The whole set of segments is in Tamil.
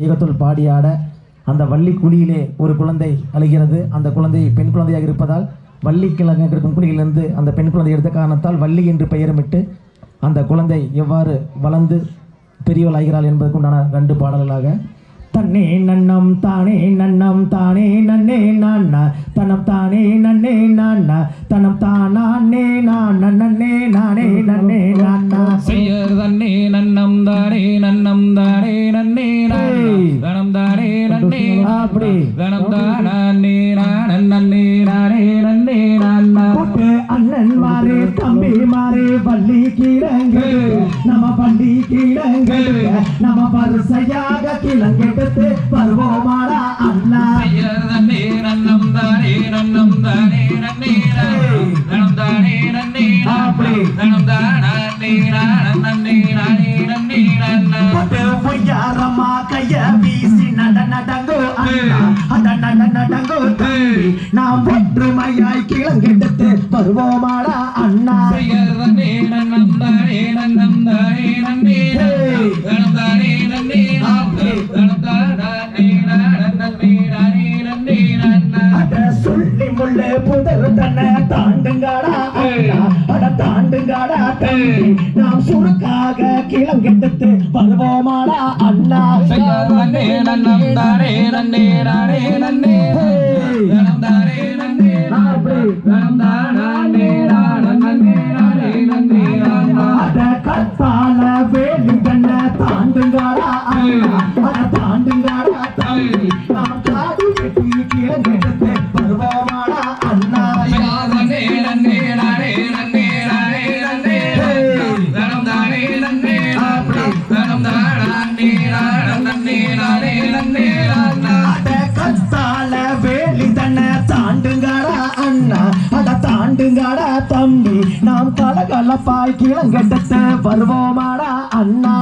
இயக்கத்துள் பாடி அந்த வள்ளி குழியிலே ஒரு குழந்தை அழுகிறது. அந்த குழந்தை பெண் குழந்தையாக இருப்பதால் வள்ளி கிழங்கு கிடக்கும் குழியிலிருந்து அந்த பெண் குழந்தை எடுத்த காரணத்தால் வள்ளி என்று பெயரமிட்டு அந்த குழந்தை எவ்வாறு வளர்ந்து பெரியவளாகிறாள் என்பதற்குண்டான ரெண்டு பாடல்களாக. தன்னே நன்னம் தானே நன்னம் தானே நன்னே நான்னா. தனம் தானே நன்னே நான்னா. தனம் தானே நான் நன்னே நானே நன்னே நான்னா. செய்யர் தன்னே நன்னம் தானே நன்னம் தானே நன்னே அப்படி. அண்ணன் மாறே தம்பி மாறே பள்ளி கீழங்கள் நம்ம பள்ளி கீழங்கள் நம்ம பரிசையாக கிழங்கெடுத்து பருவமாடா அண்ணா. நன்னே நன்னம் தானே நன்னம் தானே கையா அடியாய் கீழம் கிடத்து வருவோமாடா அண்ணா. சொல்லி முள்ளே புதர் தன்னை தாண்டுங்காடா ஆண்டுகாடாட்ட நாம் சுருக்காக கிளங்கெடுத்து வருவோமாடா அண்ணா. நன்னே நன்னம் தாரே நன்னே நாரே நன்னே. நனம் தாரே நன்னே. நாப்பி நனம் தானா? நினைப்பாய் கீழங்கட்டத்து வருவோமாடா அண்ணா.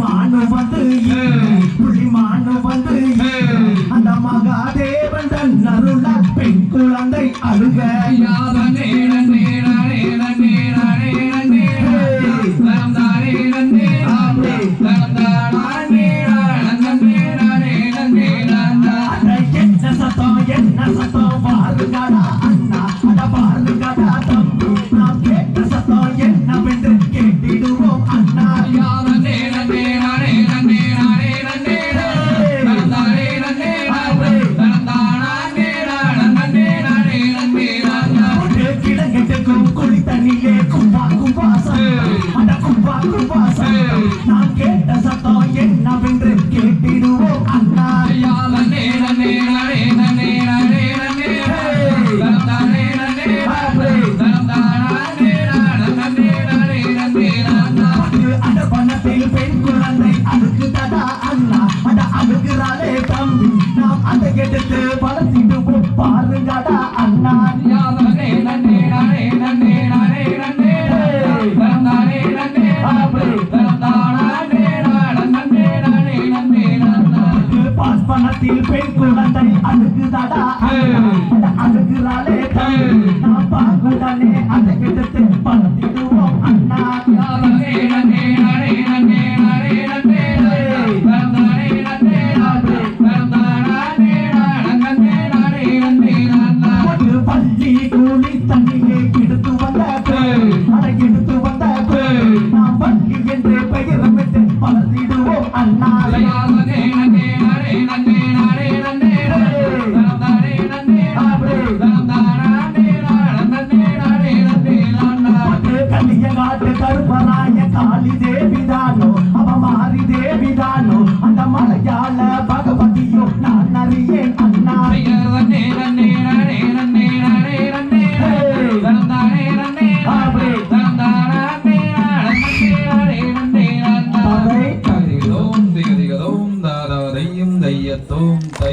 மானு வந்து புள்ளி மானு வந்து அந்த மகாதேவன் தன் அருளா பெண் குழந்தை அழுக. அந்த கெடுத்து பழசிட்டு பாருங்கடா அண்ணா. யாதே நன்னே நானே நன்னே நானே நன்னே நானே நன்னே பாஸ் பெண் குழந்தை அழுகுதாடா. அழுகுறாளே நான் பார்க்குதானே அடக்கி எடுத்து